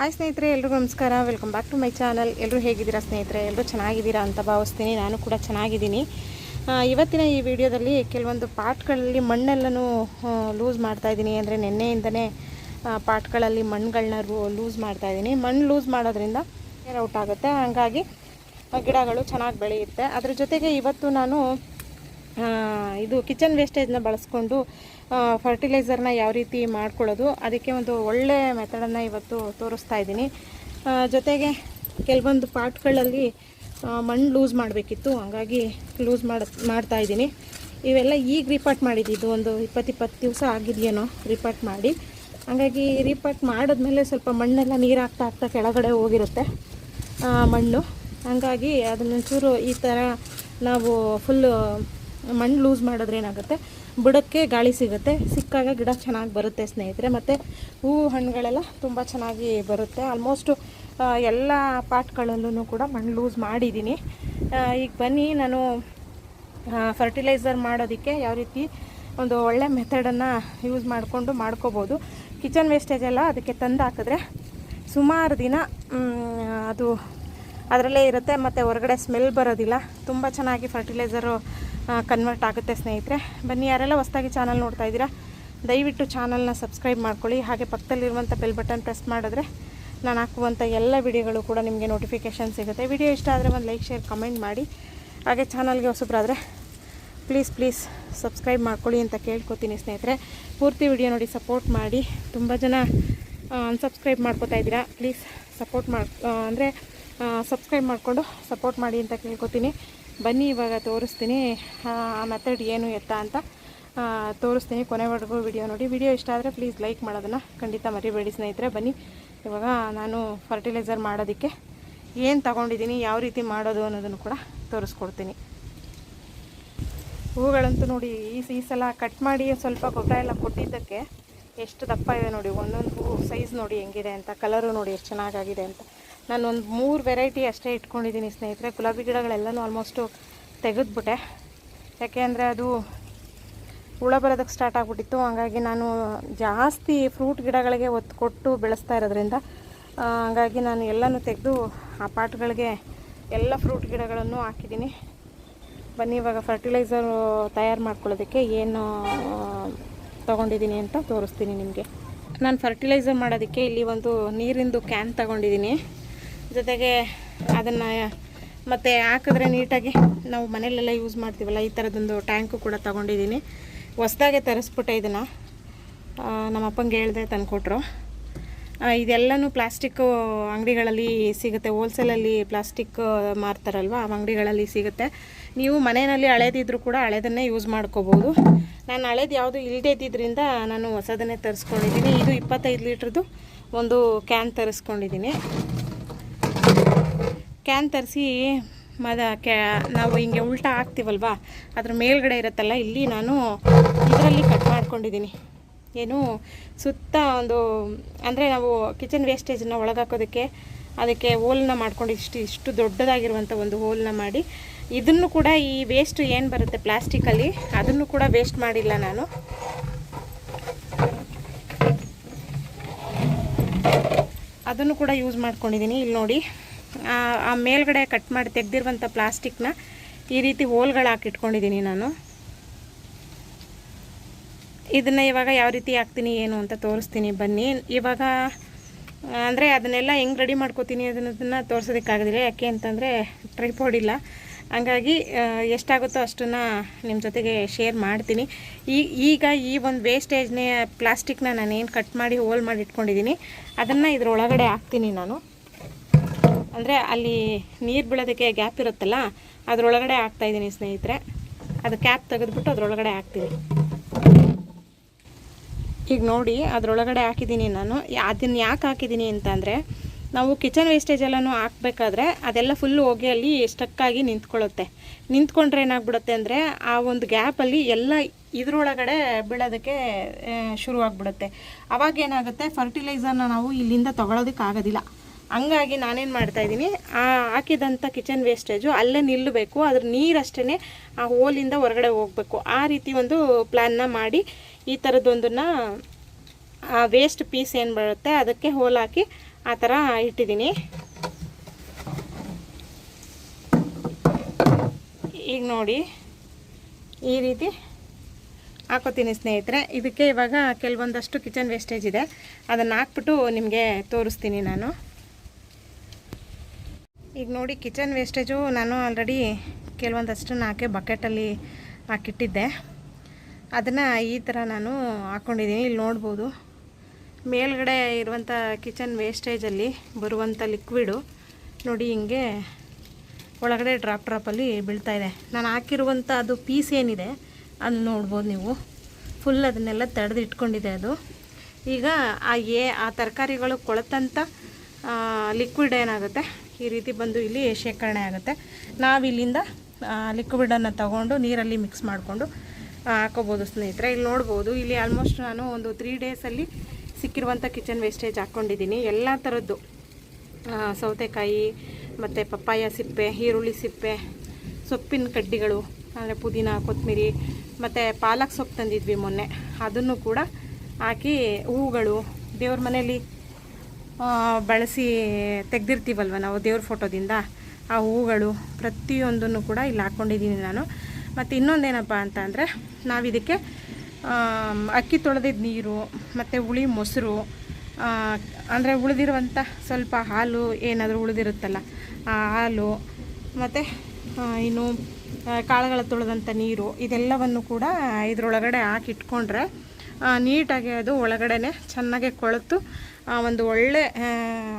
Hi ಸ್ನೇಹಿತರೆ, ಎಲ್ರಿಗೂ ನಮಸ್ಕಾರ. Welcome back to my channel ಎಲ್ಲರೂ ಹೇಗಿದ್ದೀರಾ ಸ್ನೇಹಿತರೆ? ಎಲ್ಲರೂ ಚೆನ್ನಾಗಿದ್ದೀರಾ ಅಂತ ಭಾವಿಸ್ತೀನಿ. ನಾನು ಕೂಡ ಚೆನ್ನಾಗಿದ್ದೀನಿ. ಇವತ್ತಿನ ಈ ವಿಡಿಯೋದಲ್ಲಿ ಕೆಲವೊಂದು ಪಾಟ್ಗಳಲ್ಲಿ ಮಣ್ಣೆಲ್ಲನೂ ಲೂಸ್ ಮಾಡ್ತಾಯಿದ್ದೀನಿ ಅಂದರೆ ನಿನ್ನೆಯಿಂದನೇ ಪಾಟ್ಗಳಲ್ಲಿ ಮಣ್ಣುಗಳನ್ನ ಲೂಸ್ ಮಾಡ್ತಾಯಿದ್ದೀನಿ ಮಣ್ಣು ಲೂಸ್ ಮಾಡೋದ್ರಿಂದ ಏರ್ ಔಟ್ ಆಗುತ್ತೆ. ಹಾಗಾಗಿ ಗಿಡಗಳು ಚೆನ್ನಾಗಿ ಬೆಳೆಯುತ್ತೆ. ಅದ್ರ ಜೊತೆಗೆ ಇವತ್ತು ನಾನು ಇದು ಕಿಚನ್ ವೇಸ್ಟೇಜ್ನ ಬಳಸ್ಕೊಂಡು ಫರ್ಟಿಲೈಸರ್ನ ಯಾವ ರೀತಿ ಮಾಡ್ಕೊಳ್ಳೋದು, ಅದಕ್ಕೆ ಒಂದು ಒಳ್ಳೆ ಮೆಥಡನ್ನು ಇವತ್ತು ತೋರಿಸ್ತಾ ಇದ್ದೀನಿ. ಜೊತೆಗೆ ಕೆಲವೊಂದು ಪಾಟ್ಗಳಲ್ಲಿ ಮಣ್ಣು ಲೂಸ್ ಮಾಡಬೇಕಿತ್ತು, ಹಂಗಾಗಿ ಲೂಸ್ ಮಾಡ, ಮಾಡ್ತಾ ಇದ್ದೀನಿ. ಇವೆಲ್ಲ ಈಗ ರಿಪಾರ್ಟ್ ಮಾಡಿದ್ದು, ಒಂದು ಇಪ್ಪತ್ತು ಇಪ್ಪತ್ತು ದಿವಸ ಆಗಿದೆಯೇನೋ ರಿಪಾರ್ಟ್ ಮಾಡಿ. ಹಾಗಾಗಿ ರಿಪಾರ್ಟ್ ಮಾಡಿದ್ಮೇಲೆ ಸ್ವಲ್ಪ ಮಣ್ಣೆಲ್ಲ ನೀರು ಹಾಕ್ತಾ ಹಾಕ್ತಾ ಕೆಳಗಡೆ ಹೋಗಿರುತ್ತೆ ಮಣ್ಣು. ಹಾಗಾಗಿ ಅದನ್ನೊಂಚೂರು ಈ ಥರ ನಾವು ಫುಲ್ಲು ಮಣ್ಣು ಲೂಸ್ ಮಾಡಿದ್ರೆ ಏನಾಗುತ್ತೆ? ಬುಡಕ್ಕೆ ಗಾಳಿ ಸಿಗುತ್ತೆ. ಸಿಕ್ಕಾಗ ಗಿಡ ಚೆನ್ನಾಗಿ ಬರುತ್ತೆ ಸ್ನೇಹಿತರೆ. ಮತ್ತು ಹೂವು ಹಣ್ಣುಗಳೆಲ್ಲ ತುಂಬ ಚೆನ್ನಾಗಿ ಬರುತ್ತೆ. ಆಲ್ಮೋಸ್ಟು ಎಲ್ಲ ಪಾಟ್ಗಳಲ್ಲೂ ಕೂಡ ಮಣ್ಣು ಲೂಸ್ ಮಾಡಿದ್ದೀನಿ ಈಗ ಬನ್ನಿ ನಾನು ಫರ್ಟಿಲೈಸರ್ ಮಾಡೋದಕ್ಕೆ ಯಾವ ರೀತಿ ಒಂದು ಒಳ್ಳೆ ಮೆಥಡನ್ನು ಯೂಸ್ ಮಾಡಿಕೊಂಡು ಮಾಡ್ಕೋಬೋದು. ಕಿಚನ್ ವೇಸ್ಟೇಜ್ ಎಲ್ಲ ಅದಕ್ಕೆ ತಂದು ಹಾಕಿದ್ರೆ ಸುಮಾರು ದಿನ ಅದು ಅದರಲ್ಲೇ ಇರುತ್ತೆ, ಮತ್ತು ಹೊರಗಡೆ ಸ್ಮೆಲ್ ಬರೋದಿಲ್ಲ. ತುಂಬ ಚೆನ್ನಾಗಿ ಫರ್ಟಿಲೈಸರು ಕನ್ವರ್ಟ್ ಆಗುತ್ತೆ ಸ್ನೇಹಿತರೆ. ಬನ್ನಿ, ಯಾರೆಲ್ಲ ಹೊಸ್ದಾಗಿ ಚಾನಲ್ ನೋಡ್ತಾ ಇದ್ದೀರಾ, ದಯವಿಟ್ಟು ಚಾನಲ್ನ ಸಬ್ಸ್ಕ್ರೈಬ್ ಮಾಡ್ಕೊಳ್ಳಿ. ಹಾಗೆ ಪಕ್ಕದಲ್ಲಿರುವಂಥ ಬೆಲ್ ಬಟನ್ ಪ್ರೆಸ್ ಮಾಡಿದ್ರೆ ನಾನು ಹಾಕುವಂಥ ಎಲ್ಲ ವಿಡಿಯೋಗಳು ಕೂಡ ನಿಮಗೆ ನೋಟಿಫಿಕೇಷನ್ ಸಿಗುತ್ತೆ. ವಿಡಿಯೋ ಇಷ್ಟ ಆದರೆ ಒಂದು ಲೈಕ್ ಶೇರ್ ಕಮೆಂಟ್ ಮಾಡಿ. ಹಾಗೆ ಚಾನಲ್ಗೆ ಹೊಸಬ್ರಾದರೆ ಪ್ಲೀಸ್ ಪ್ಲೀಸ್ ಸಬ್ಸ್ಕ್ರೈಬ್ ಮಾಡ್ಕೊಳ್ಳಿ ಅಂತ ಕೇಳ್ಕೊತೀನಿ ಸ್ನೇಹಿತರೆ. ಪೂರ್ತಿ ವಿಡಿಯೋ ನೋಡಿ ಸಪೋರ್ಟ್ ಮಾಡಿ. ತುಂಬ ಜನ ಅನ್ಸಬ್ಸ್ಕ್ರೈಬ್ ಮಾಡ್ಕೋತಾ ಇದ್ದೀರಾ ಪ್ಲೀಸ್ ಸಪೋರ್ಟ್ ಮಾಡಿ ಅಂದರೆ ಸಬ್ಸ್ಕ್ರೈಬ್ ಮಾಡಿಕೊಂಡು ಸಪೋರ್ಟ್ ಮಾಡಿ ಅಂತ ಕೇಳ್ಕೊತೀನಿ. ಬನ್ನಿ, ಇವಾಗ ತೋರಿಸ್ತೀನಿ, ಆ ಮೆಥಡ್ ಏನು ಎತ್ತ ಅಂತ. ತೋರಿಸ್ತೀನಿ ಕೊನೆವರೆಗೂ ವಿಡಿಯೋ ನೋಡಿ. ವಿಡಿಯೋ ಇಷ್ಟ ಆದರೆ ಪ್ಲೀಸ್ ಲೈಕ್ ಮಾಡೋದನ್ನು ಖಂಡಿತ ಮರಿಬೇಡಿ ಸ್ನೇಹಿತರೆ. ಬನ್ನಿ, ಇವಾಗ ನಾನು ಫರ್ಟಿಲೈಸರ್ ಮಾಡೋದಕ್ಕೆ ಏನು ತಗೊಂಡಿದ್ದೀನಿ, ಯಾವ ರೀತಿ ಮಾಡೋದು ಅನ್ನೋದನ್ನು ಕೂಡ ತೋರಿಸ್ಕೊಡ್ತೀನಿ. ಹೂಗಳಂತೂ ನೋಡಿ, ಈ ಈ ಸಲ ಕಟ್ ಮಾಡಿ ಸ್ವಲ್ಪ ಗೊಬ್ಬರ ಎಲ್ಲ ಕೊಟ್ಟಿದ್ದಕ್ಕೆ ಎಷ್ಟು ದಪ್ಪ ಇದೆ ನೋಡಿ. ಒಂದೊಂದು ಹೂ ಸೈಜ್ ನೋಡಿ ಹೆಂಗಿದೆ ಅಂತ ಕಲರು ನೋಡಿ ಎಷ್ಟು ಚೆನ್ನಾಗಾಗಿದೆ ಅಂತ. ನಾನು ಒಂದು ಮೂರು ವೆರೈಟಿ ಅಷ್ಟೇ ಇಟ್ಕೊಂಡಿದ್ದೀನಿ ಸ್ನೇಹಿತರೆ. ಗುಲಾಬಿ ಗಿಡಗಳೆಲ್ಲನೂ ಆಲ್ಮೋಸ್ಟು ತೆಗೆದ್ಬಿಟ್ಟೆ. ಯಾಕೆ ಅಂದರೆ ಅದು ಹುಳ ಬರೋದಕ್ಕೆ ಸ್ಟಾರ್ಟ್ ಆಗಿಬಿಟ್ಟಿತ್ತು. ಹಾಗಾಗಿ ನಾನು ಜಾಸ್ತಿ ಫ್ರೂಟ್ ಗಿಡಗಳಿಗೆ ಒತ್ತು ಕೊಟ್ಟು ಬೆಳೆಸ್ತಾ ಇರೋದ್ರಿಂದ ಹಾಗಾಗಿ ನಾನು ಎಲ್ಲನೂ ತೆಗೆದು ಆ ಪಾಟ್ಗಳಿಗೆ ಎಲ್ಲ ಫ್ರೂಟ್ ಗಿಡಗಳನ್ನು ಹಾಕಿದ್ದೀನಿ. ಬನ್ನಿ, ಇವಾಗ ಫರ್ಟಿಲೈಸರ್ ತಯಾರು ಮಾಡ್ಕೊಳ್ಳೋದಕ್ಕೆ ಏನು ತೊಗೊಂಡಿದ್ದೀನಿ ಅಂತ ತೋರಿಸ್ತೀನಿ ನಿಮಗೆ. ನಾನು ಫರ್ಟಿಲೈಸರ್ ಮಾಡೋದಕ್ಕೆ ಇಲ್ಲಿ ಒಂದು ನೀರಿಂದು ಕ್ಯಾನ್ ತಗೊಂಡಿದ್ದೀನಿ. ಜೊತೆಗೆ ಅದನ್ನು, ಮತ್ತು ಹಾಕಿದ್ರೆ ನೀಟಾಗಿ ನಾವು ಮನೆಯಲ್ಲೆಲ್ಲ ಯೂಸ್ ಮಾಡ್ತೀವಲ್ಲ, ಈ ಥರದೊಂದು ಟ್ಯಾಂಕು ಕೂಡ ತಗೊಂಡಿದ್ದೀನಿ. ಹೊಸ್ದಾಗೆ ತರಿಸ್ಬಿಟ್ಟೆ ಇದನ್ನು. ನಮ್ಮ ಅಪ್ಪಂಗೆ ಹೇಳ್ದೆ ತಂದುಕೊಟ್ರು ಇದೆಲ್ಲನೂ ಪ್ಲಾಸ್ಟಿಕ್ಕು ಅಂಗಡಿಗಳಲ್ಲಿ ಸಿಗುತ್ತೆ. ಹೋಲ್ಸೇಲಲ್ಲಿ ಪ್ಲಾಸ್ಟಿಕ್ ಮಾರ್ತಾರಲ್ವ, ಆ ಅಂಗಡಿಗಳಲ್ಲಿ ಸಿಗುತ್ತೆ. ನೀವು ಮನೆಯಲ್ಲಿ ಹಳೇದಿದ್ರೂ ಕೂಡ ಹಳೇದನ್ನೇ ಯೂಸ್ ಮಾಡ್ಕೋಬೋದು. ನಾನು ಹಳೇದು ಯಾವುದು ಇಲ್ಲದೇ ಇದ್ದಿದ್ದರಿಂದ ನಾನು ಹೊಸದನ್ನೇ ತರಿಸ್ಕೊಂಡಿದ್ದೀನಿ. ಇದು ಇಪ್ಪತ್ತೈದು ಲೀಟ್ರದ್ದು ಒಂದು ಕ್ಯಾನ್ ತರಿಸ್ಕೊಂಡಿದ್ದೀನಿ. ಕ್ಯಾನ್ ತರಿಸಿ ಮದ ಕ್ಯಾ, ನಾವು ಹಿಂಗೆ ಉಲ್ಟಾ ಹಾಕ್ತೀವಲ್ವಾ? ಅದ್ರ ಮೇಲ್ಗಡೆ ಇರುತ್ತಲ್ಲ, ಇಲ್ಲಿ ನಾನು ಇದರಲ್ಲಿ ಕಟ್ ಮಾಡ್ಕೊಂಡಿದ್ದೀನಿ. ಏನು ಸುತ್ತ ಒಂದು, ಅಂದರೆ ನಾವು ಕಿಚನ್ ವೇಸ್ಟೇಜನ್ನು ಒಳಗಾಕೋದಕ್ಕೆ ಅದಕ್ಕೆ ಹೋಲ್ನ ಮಾಡ್ಕೊಂಡು ಇಷ್ಟು ಇಷ್ಟು ದೊಡ್ಡದಾಗಿರುವಂಥ ಒಂದು ಹೋಲ್ನ ಮಾಡಿ, ಇದನ್ನು ಕೂಡ ಈ ವೇಸ್ಟ್ ಏನು ಬರುತ್ತೆ ಪ್ಲಾಸ್ಟಿಕಲ್ಲಿ ಅದನ್ನು ಕೂಡ ವೇಸ್ಟ್ ಮಾಡಿಲ್ಲ ನಾನು. ಅದನ್ನು ಕೂಡ ಯೂಸ್ ಮಾಡ್ಕೊಂಡಿದ್ದೀನಿ, ಇಲ್ಲಿ ನೋಡಿ. ಆ ಮೇಲ್ಗಡೆ ಕಟ್ ಮಾಡಿ ತೆಗೆದಿರುವಂಥ ಪ್ಲಾಸ್ಟಿಕ್ನ ಈ ರೀತಿ ಹೋಲ್ಗಳು ಹಾಕಿಟ್ಕೊಂಡಿದ್ದೀನಿ ನಾನು. ಇದನ್ನು ಇವಾಗ ಯಾವ ರೀತಿ ಹಾಕ್ತೀನಿ, ಏನು ಅಂತ ತೋರಿಸ್ತೀನಿ, ಬನ್ನಿ. ಇವಾಗ, ಅಂದರೆ ಅದನ್ನೆಲ್ಲ ಹೆಂಗೆ ರೆಡಿ ಮಾಡ್ಕೋತೀನಿ ಅದನ್ನದನ್ನು ತೋರಿಸೋದಕ್ಕಾಗೋದಿಲ್ಲ. ಯಾಕೆ ಅಂತಂದರೆ ಟ್ರೈಪಾಡ್ ಇಲ್ಲ. ಹಂಗಾಗಿ ಎಷ್ಟಾಗುತ್ತೋ ಅಷ್ಟನ್ನು ನಿಮ್ಮ ಜೊತೆಗೆ ಶೇರ್ ಮಾಡ್ತೀನಿ. ಈಗ ಈ ಒಂದು ವೇಸ್ಟೇಜ್ನೇ ಪ್ಲಾಸ್ಟಿಕ್ನ ನಾನು ಏನು ಕಟ್ ಮಾಡಿ, ಹೋಲ್ ಮಾಡಿ ಇಟ್ಕೊಂಡಿದ್ದೀನಿ, ಅದನ್ನು ಇದರೊಳಗಡೆ ಹಾಕ್ತೀನಿ ನಾನು. ಅಂದರೆ ಅಲ್ಲಿ ನೀರು ಬೀಳೋದಕ್ಕೆ ಗ್ಯಾಪ್ ಇರುತ್ತಲ್ಲ, ಅದರೊಳಗಡೆ ಹಾಕ್ತಾಯಿದ್ದೀನಿ ಸ್ನೇಹಿತರೆ. ಅದು ಕ್ಯಾಪ್ ತೆಗೆದುಬಿಟ್ಟು ಅದರೊಳಗಡೆ ಹಾಕ್ತೀನಿ. ಈಗ ನೋಡಿ, ಅದರೊಳಗಡೆ ಹಾಕಿದ್ದೀನಿ ನಾನು. ಅದನ್ನು ಯಾಕೆ ಹಾಕಿದ್ದೀನಿ ಅಂತಂದರೆ ನಾವು ಕಿಚನ್ ವೇಸ್ಟೇಜ್ ಎಲ್ಲನೂ ಹಾಕಬೇಕಾದ್ರೆ ಅದೆಲ್ಲ ಫುಲ್ಲು ಹೋಗಿ ಅಲ್ಲಿ ಸ್ಟಕ್ಕಾಗಿ ನಿಂತ್ಕೊಳ್ಳುತ್ತೆ. ನಿಂತ್ಕೊಂಡ್ರೆ ಏನಾಗ್ಬಿಡುತ್ತೆ ಅಂದರೆ, ಆ ಒಂದು ಗ್ಯಾಪಲ್ಲಿ ಎಲ್ಲ ಇದರೊಳಗಡೆ ಬೀಳೋದಕ್ಕೆ ಶುರುವಾಗ್ಬಿಡುತ್ತೆ. ಅವಾಗ ಏನಾಗುತ್ತೆ ಫರ್ಟಿಲೈಸರ್ನ ನಾವು ಇಲ್ಲಿಂದ ತೊಗೊಳೋದಕ್ಕೆ ಆಗೋದಿಲ್ಲ ಹಂಗಾಗಿ ನಾನೇನು ಮಾಡ್ತಾಯಿದ್ದೀನಿ ಆ ಹಾಕಿದಂಥ ಕಿಚನ್ ವೇಸ್ಟೇಜು ಅಲ್ಲೇ ನಿಲ್ಲಬೇಕು, ಅದ್ರ ನೀರಷ್ಟೇ ಆ ಹೋಲಿಂದ ಹೊರಗಡೆ ಹೋಗಬೇಕು. ಆ ರೀತಿ ಒಂದು ಪ್ಲ್ಯಾನ್ನ ಮಾಡಿ ಈ ಥರದ್ದೊಂದನ್ನು ಆ ವೇಸ್ಟ್ ಪೀಸ್ ಏನು ಬರುತ್ತೆ ಅದಕ್ಕೆ ಹೋಲ್ ಹಾಕಿ ಆ ಥರ ಇಟ್ಟಿದ್ದೀನಿ. ಈಗ ನೋಡಿ, ಈ ರೀತಿ ಹಾಕೋತೀನಿ ಸ್ನೇಹಿತರೆ. ಇದಕ್ಕೆ ಇವಾಗ ಕೆಲವೊಂದಷ್ಟು ಕಿಚನ್ ವೇಸ್ಟೇಜ್ ಇದೆ. ಅದನ್ನು ಹಾಕ್ಬಿಟ್ಟು ನಿಮಗೆ ತೋರಿಸ್ತೀನಿ ನಾನು. ಈಗ ನೋಡಿ ಕಿಚನ್ ವೇಸ್ಟೇಜು ನಾನು ಆಲ್ರೆಡಿ ಕೆಲವೊಂದಷ್ಟು ಹಾಕಿ ಬಕೆಟಲ್ಲಿ ಹಾಕಿಟ್ಟಿದ್ದೆ. ಅದನ್ನು ಈ ಥರ ನಾನು ಹಾಕ್ಕೊಂಡಿದ್ದೀನಿ ಇಲ್ಲಿ ನೋಡ್ಬೋದು. ಮೇಲ್ಗಡೆ ಇರುವಂಥ ಕಿಚನ್ ವೇಸ್ಟೇಜಲ್ಲಿ ಬರುವಂಥ ಲಿಕ್ವಿಡು ನೋಡಿ ಹಿಂಗೆ ಒಳಗಡೆ ಡ್ರಾಪ್ ಡ್ರಾಪಲ್ಲಿ ಬೀಳ್ತಾ ಇದೆ. ನಾನು ಹಾಕಿರುವಂಥ ಅದು ಪೀಸ್ ಏನಿದೆ ಅದು ನೋಡ್ಬೋದು ನೀವು. ಫುಲ್ ಅದನ್ನೆಲ್ಲ ತಡೆದು ಇಟ್ಕೊಂಡಿದೆ ಅದು. ಈಗ ಆ ಏ ಆ ತರಕಾರಿಗಳು ಕೊಳೆತಂಥ ಲಿಕ್ವಿಡ್ ಏನಾಗುತ್ತೆ? ಈ ರೀತಿ ಬಂದು ಇಲ್ಲಿ ಶೇಖರಣೆ ಆಗುತ್ತೆ. ನಾವು ಇಲ್ಲಿಂದ ಲಿಕ್ವಿಡನ್ನು ತಗೊಂಡು ನೀರಲ್ಲಿ ಮಿಕ್ಸ್ ಮಾಡಿಕೊಂಡು ಹಾಕೋಬೋದು ಸ್ನೇಹಿತರೆ. ಇಲ್ಲಿ ನೋಡ್ಬೋದು ಇಲ್ಲಿ ಆಲ್ಮೋಸ್ಟ್ ನಾನು ಒಂದು ತ್ರೀ ಡೇಸಲ್ಲಿ ಸಿಕ್ಕಿರುವಂಥ ಕಿಚನ್ ವೇಸ್ಟೇಜ್ ಹಾಕ್ಕೊಂಡಿದ್ದೀನಿ ಎಲ್ಲ ಥರದ್ದು ಸೌತೆಕಾಯಿ ಮತ್ತು ಪಪ್ಪಾಯ ಸಿಪ್ಪೆ ಈರುಳ್ಳಿ ಸಿಪ್ಪೆ ಸೊಪ್ಪಿನ ಕಡ್ಡಿಗಳು ಅಂದರೆ ಪುದೀನ ಕೊತ್ತಂಬರಿ ಮತ್ತು ಪಾಲಕ್ ಸೊಪ್ಪು ತಂದಿದ್ವಿ ಮೊನ್ನೆ. ಅದನ್ನು ಕೂಡ ಹಾಕಿ ಹೂಗಳು ದೇವ್ರ ಮನೆಯಲ್ಲಿ ಆ, ಬಳಸಿ ತೆಗೆದಿರ್ತೀವಲ್ವ ನಾವು ದೇವ್ರ ಫೋಟೋದಿಂದ? ಆ ಹೂಗಳು ಪ್ರತಿಯೊಂದನ್ನು ಕೂಡ ಇಲ್ಲಿ ಹಾಕ್ಕೊಂಡಿದ್ದೀನಿ ನಾನು. ಮತ್ತು ಇನ್ನೊಂದೇನಪ್ಪ ಅಂತ ಅಂದರೆ, ನಾವಿದಕ್ಕೆ ಅಕ್ಕಿ ತೊಳೆದಿದ್ದ ನೀರು, ಮತ್ತು ಹುಳಿ ಮೊಸರು ಅಂದರೆ ಉಳಿದಿರುವಂಥ ಸ್ವಲ್ಪ ಹಾಲು ಏನಾದರೂ ಉಳಿದಿರುತ್ತಲ್ಲ, ಆ ಹಾಲು, ಮತ್ತು ಇನ್ನು ಕಾಳುಗಳ ತೊಳೆದಂಥ ನೀರು, ಇದೆಲ್ಲವನ್ನು ಕೂಡ ಇದರೊಳಗಡೆ ಹಾಕಿ ಇಟ್ಕೊಂಡ್ರೆ ನೀಟಾಗಿ ಅದು ಒಳಗಡೆ ಚೆನ್ನಾಗಿ ಕೊಳೆತು ಒಂದು ಒಳ್ಳೆ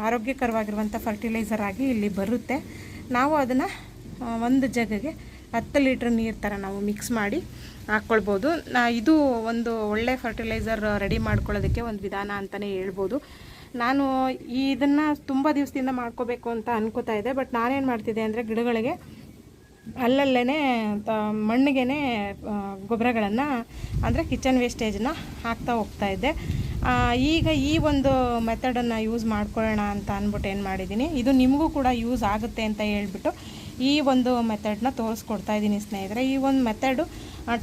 ಆರೋಗ್ಯಕರವಾಗಿರುವಂಥ ಫರ್ಟಿಲೈಸರ್ ಆಗಿ ಇಲ್ಲಿ ಬರುತ್ತೆ. ನಾವು ಅದನ್ನು ಒಂದು ಜಗಗೆ ಹತ್ತು ಲೀಟ್ರ್ ನೀರು ಥರ ನಾವು ಮಿಕ್ಸ್ ಮಾಡಿ ಹಾಕ್ಕೊಳ್ಬೋದು ಇದು ಒಂದು ಒಳ್ಳೆ ಫರ್ಟಿಲೈಸರ್ ರೆಡಿ ಮಾಡ್ಕೊಳ್ಳೋದಕ್ಕೆ ಒಂದು ವಿಧಾನ ಅಂತಲೇ ಹೇಳ್ಬೋದು. ನಾನು ಇದನ್ನು ತುಂಬ ದಿವಸದಿಂದ ಮಾಡ್ಕೋಬೇಕು ಅಂತ ಅನ್ಕೋತಾ ಇದ್ದೆ. ಬಟ್ ನಾನೇನು ಮಾಡ್ತಿದ್ದೆ ಅಂದರೆ ಗಿಡಗಳಿಗೆ ಅಲ್ಲಲ್ಲೇ ಮಣ್ಣಿಗೆ ಗೊಬ್ಬರಗಳನ್ನು ಅಂದರೆ ಕಿಚನ್ ವೇಸ್ಟೇಜನ್ನ ಹಾಕ್ತಾ ಹೋಗ್ತಾ ಇದ್ದೆ. ಆ, ಈಗ ಈ ಒಂದು ಮೆಥಡನ್ನು ಯೂಸ್ ಮಾಡ್ಕೊಳ್ಳೋಣ ಅಂತ ಅಂದ್ಬಿಟ್ಟು ಏನು ಮಾಡಿದ್ದೀನಿ. ಇದು ನಿಮಗೂ ಕೂಡ ಯೂಸ್ ಆಗುತ್ತೆ ಅಂತ ಹೇಳ್ಬಿಟ್ಟು ಈ ಒಂದು ಮೆಥಡನ್ನ ತೋರಿಸ್ಕೊಡ್ತಾ ಇದ್ದೀನಿ ಸ್ನೇಹಿತರೆ. ಈ ಒಂದು ಮೆಥಡು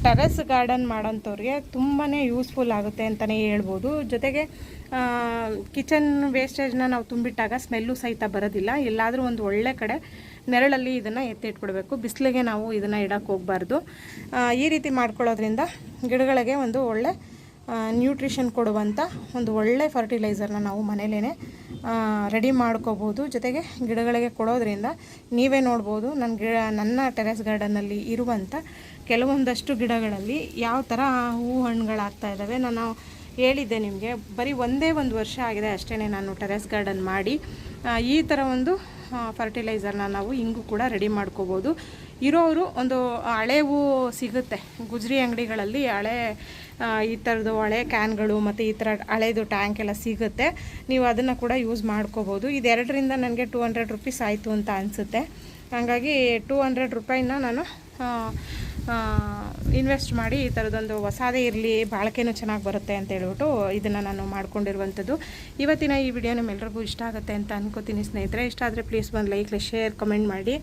ಟೆರೆಸ್ ಗಾರ್ಡನ್ ಮಾಡೋಂಥವ್ರಿಗೆ ತುಂಬಾ ಯೂಸ್ಫುಲ್ ಆಗುತ್ತೆ ಅಂತಲೇ ಹೇಳ್ಬೋದು. ಜೊತೆಗೆ ಕಿಚನ್ ವೇಸ್ಟೇಜ್ನ ನಾವು ತುಂಬಿಟ್ಟಾಗ ಸ್ಮೆಲ್ಲು ಸಹಿತ ಬರೋದಿಲ್ಲ. ಎಲ್ಲಾದರೂ ಒಂದು ಒಳ್ಳೆ ಕಡೆ ನೆರಳಲ್ಲಿ ಇದನ್ನು ಎತ್ತಿಟ್ಬಿಡಬೇಕು. ಬಿಸಿಲಿಗೆ ನಾವು ಇದನ್ನು ಇಡೋಕ್ಕೆ ಹೋಗಬಾರ್ದು. ಈ ರೀತಿ ಮಾಡ್ಕೊಳ್ಳೋದ್ರಿಂದ ಗಿಡಗಳಿಗೆ ಒಂದು ಒಳ್ಳೆ ನ್ಯೂಟ್ರಿಷನ್ ಕೊಡುವಂಥ ಒಂದು ಒಳ್ಳೆ ಫರ್ಟಿಲೈಸರ್ನ ನಾವು ಮನೇಲೇ ರೆಡಿ ಮಾಡ್ಕೋಬೋದು. ಜೊತೆಗೆ ಗಿಡಗಳಿಗೆ ಕೊಡೋದ್ರಿಂದ ನೀವೇ ನೋಡ್ಬೋದು ನನ್ನ ಗಿಡ, ನನ್ನ ಟೆರೆಸ್ ಗಾರ್ಡನಲ್ಲಿ ಇರುವಂಥ ಕೆಲವೊಂದಷ್ಟು ಗಿಡಗಳಲ್ಲಿ ಯಾವ ಥರ ಹೂ ಹಣ್ಣುಗಳಾಗ್ತಾ ಇದ್ದಾವೆ. ನಾನು ಹೇಳಿದ್ದೆ ನಿಮಗೆ, ಬರೀ ಒಂದೇ ಒಂದು ವರ್ಷ ಆಗಿದೆ ಅಷ್ಟೇ ನಾನು ಟೆರೆಸ್ ಗಾರ್ಡನ್ ಮಾಡಿ. ಈ ಥರ ಒಂದು ಫರ್ಟಿಲೈಸರ್ನ ನಾವು ಹಿಂಗೂ ಕೂಡ ರೆಡಿ ಮಾಡ್ಕೋಬೋದು. ಇರೋರು ಒಂದು ಹಳೆವು ಸಿಗುತ್ತೆ. ಗುಜರಿ ಅಂಗಡಿಗಳಲ್ಲಿ ಹಳೆ ಈ ಥರದ್ದು ಹಳೆ ಕ್ಯಾನ್ಗಳು ಮತ್ತು ಈ ಥರ ಹಳೇದು ಟ್ಯಾಂಕ್ ಎಲ್ಲ ಸಿಗುತ್ತೆ. ನೀವು ಅದನ್ನು ಕೂಡ ಯೂಸ್ ಮಾಡ್ಕೋಬೋದು. ಇದೆರಡರಿಂದ ನನಗೆ ಟೂ ಹಂಡ್ರೆಡ್ ರುಪೀಸ್ ಆಯಿತು ಅಂತ ಅನಿಸುತ್ತೆ. ಹಾಗಾಗಿ ಟೂ ಹಂಡ್ರೆಡ್ ರುಪಾಯಿನ ನಾನು ಇನ್ವೆಸ್ಟ್ ಮಾಡಿ ಈ ಥರದೊಂದು ಹೊಸಾದೇ ಇರಲಿ, ಬಾಳಿಕೆನೂ ಚೆನ್ನಾಗಿ ಬರುತ್ತೆ ಅಂತ ಹೇಳ್ಬಿಟ್ಟು ಇದನ್ನು ನಾನು ಮಾಡ್ಕೊಂಡಿರುವಂಥದ್ದು. ಇವತ್ತಿನ ಈ ವಿಡಿಯೋ ನಿಮ್ಮೆಲ್ಲರಿಗೂ ಇಷ್ಟ ಆಗುತ್ತೆ ಅಂತ ಅನ್ಕೋತೀನಿ ಸ್ನೇಹಿತರೆ. ಇಷ್ಟ ಆದರೆ ಪ್ಲೀಸ್ ಬಂದು ಲೈಕ್ ಶೇರ್ ಕಮೆಂಟ್ ಮಾಡಿ.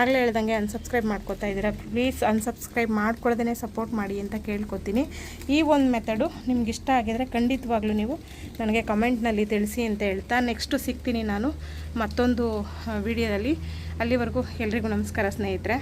ಆಗಲೇ ಹೇಳ್ದಂಗೆ ಅನ್ಸಬ್ಸ್ಕ್ರೈಬ್ ಮಾಡ್ಕೋತಾ ಇದ್ದೀರಾ? ಪ್ಲೀಸ್ ಅನ್ಸಬ್ಸ್ಕ್ರೈಬ್ ಮಾಡ್ಕೊಳ್ದೇ ಸಪೋರ್ಟ್ ಮಾಡಿ ಅಂತ ಕೇಳ್ಕೊತೀನಿ. ಈ ಒಂದು ಮೆಥಡು ನಿಮ್ಗೆ ಇಷ್ಟ ಆಗಿದರೆ ಖಂಡಿತವಾಗ್ಲೂ ನೀವು ನನಗೆ ಕಮೆಂಟ್ನಲ್ಲಿ ತಿಳಿಸಿ ಅಂತ ಹೇಳ್ತಾ ನೆಕ್ಸ್ಟು ಸಿಗ್ತೀನಿ ನಾನು ಮತ್ತೊಂದು ವಿಡಿಯೋದಲ್ಲಿ ಅಲ್ಲಿವರೆಗೂ ಎಲ್ರಿಗೂ ನಮಸ್ಕಾರ ಸ್ನೇಹಿತರೆ.